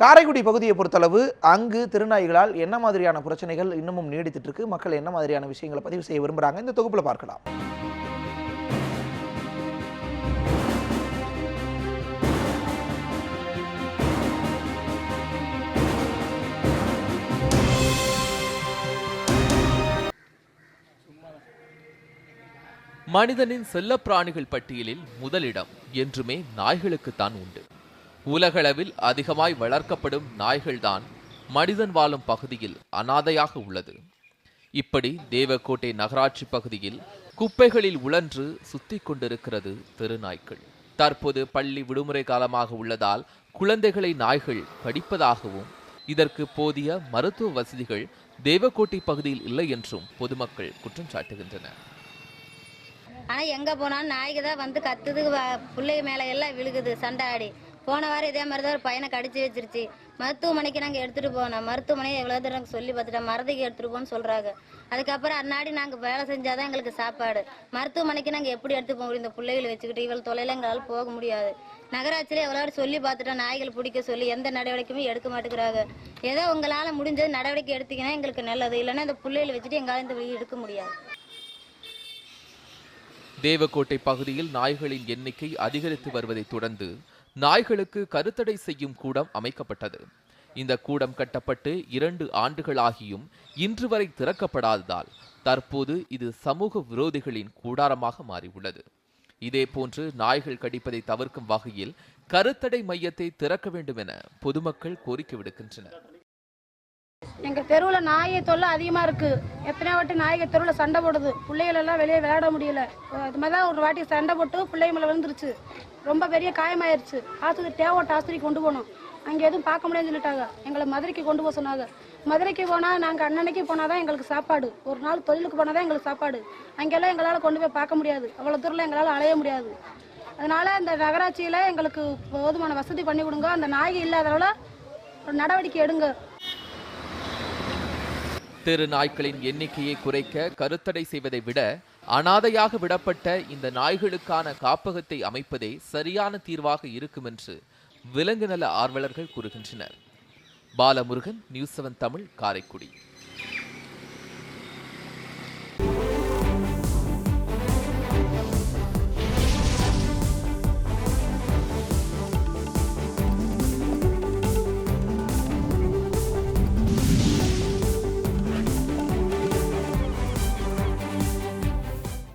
காரைக்குடி பகுதியை பொறுத்தளவு அங்கு திருநாய்களால் என்ன மாதிரியான பிரச்சனைகள் இன்னமும் நீடித்துட்டு இருக்கு மக்கள் என்ன மாதிரியான விஷயங்களை பதிவு செய்ய விரும்புகிறாங்க இந்த தொகுப்புல பார்க்கலாம். மனிதனின் செல்லப்பிராணிகள் பட்டியலில் முதலிடம் என்றுமே நாய்களுக்குத்தான் உண்டு. உலகளவில் அதிகமாய் வளர்க்கப்படும் நாய்கள்தான் மனிதன் வாழும் பகுதியில் அனாதையாக உள்ளது. இப்படி தேவக்கோட்டை நகராட்சி பகுதியில் குப்பைகளில் உழன்று சுத்திக் கொண்டிருக்கிறது தெருநாய்கள். தற்போது பள்ளி விடுமுறை காலமாக உள்ளதால் குழந்தைகளை நாய்கள் கடிப்பதாகவும் இதற்கு போதிய மருத்துவ வசதிகள் தேவக்கோட்டை பகுதியில் இல்லை என்றும் பொதுமக்கள் குற்றம் சாட்டுகின்றனர். ஆனால் எங்கே போனாலும் நாய்க்கு தான் வந்து கத்துது பிள்ளைங்க மேலே எல்லாம் விழுகுது சண்டை ஆடி. போன வாரம் இதே மாதிரி தான் ஒரு பையனை கடிச்சு வச்சிருச்சு. மருத்துவமனைக்கு நாங்கள் எடுத்துகிட்டு போனோம். மருத்துவமனையை எவ்வளோ தூரம் நாங்கள் சொல்லி பார்த்துட்டோம். மருந்துக்கு எடுத்துகிட்டு போகணும்னு சொல்கிறாங்க அதுக்கப்புறம் அன்னாடி நாங்கள் வேலை செஞ்சால் தான் எங்களுக்கு சாப்பாடு. மருத்துவமனைக்கு நாங்கள் எப்படி எடுத்து போக முடியும்? இந்த பிள்ளைகளை வச்சுக்கிட்டு இவ்வளோ தொலைல எங்களால் போக முடியாது. நகராட்சியில் எவ்வளோ சொல்லி பார்த்துட்டோம். நாய்கள் பிடிக்க சொல்லி எந்த நடவடிக்கையுமே எடுக்க மாட்டேங்கிறாங்க. ஏதோ உங்களால் முடிஞ்சது நடவடிக்கை எடுத்தீங்கன்னா எங்களுக்கு நல்லது. இல்லைன்னா இந்த பிள்ளைகளை வச்சுட்டு எங்களால் இந்த வழி எடுக்க முடியாது. தேவக்கோட்டை பகுதியில் நாய்களின் எண்ணிக்கை அதிகரித்து வருவதைத் தொடர்ந்து நாய்களுக்கு கருத்தடை செய்யும் கூடம் அமைக்கப்பட்டது. இந்த கூடம் கட்டப்பட்டு இரண்டு ஆண்டுகளாகியும் இன்று வரை திறக்கப்படாததால் தற்போது இது சமூக விரோதிகளின் கூடாரமாக மாறியுள்ளது. இதேபோன்று நாய்கள் கடிப்பதை தவிர்க்கும் வகையில் கருத்தடை மையத்தை திறக்க வேண்டும் என பொதுமக்கள் கோரிக்கை விடுக்கின்றனர். எங்க தெருவில் நாயை தொல்லை அதிகமா இருக்கு. எத்தனை வாட்டி நாய்கள் தெருவில் சண்டை போடுது. பிள்ளைகள் எல்லாம் வெளியே விளையாட முடியல. இது மாதிரி தான் ஒரு வாட்டி சண்டை போட்டு பிள்ளைங்களை விழுந்துருச்சு. ரொம்ப பெரிய காயமாயிருச்சு. ஆஸ்பத்திரி தேவோட்ட ஆஸ்பத்திரி கொண்டு போனோம். அங்கே எதுவும் பார்க்க முடியாதுன்னு சொல்லிட்டாங்க. எங்களை மதுரைக்கு கொண்டு போக சொன்னாங்க. மதுரைக்கு போனால் நாங்கள் அன்னன்னைக்கு போனால் தான் எங்களுக்கு சாப்பாடு. ஒரு நாள் தொழிலுக்கு போனால் தான் எங்களுக்கு சாப்பாடு. அங்கெல்லாம் எங்களால் கொண்டு போய் பார்க்க முடியாது. அவ்வளோ தூரம் எங்களால் அலைய முடியாது. அதனால் இந்த நகராட்சியில் எங்களுக்கு போதுமான வசதி பண்ணி கொடுங்க. அந்த நாய்கள் இல்லாதனால ஒரு நடவடிக்கை எடுங்க. தெரு நாய்க்களின் எண்ணிக்கையை குறைக்க கருத்தடை செய்வதை விட அனாதையாக விடப்பட்ட இந்த நாய்களுக்கான காப்பகத்தை அமைப்பதே சரியான தீர்வாக இருக்கும் என்று விலங்கு நல ஆர்வலர்கள் கூறுகின்றனர். Balamurugan news seven Tamil Karaikudi.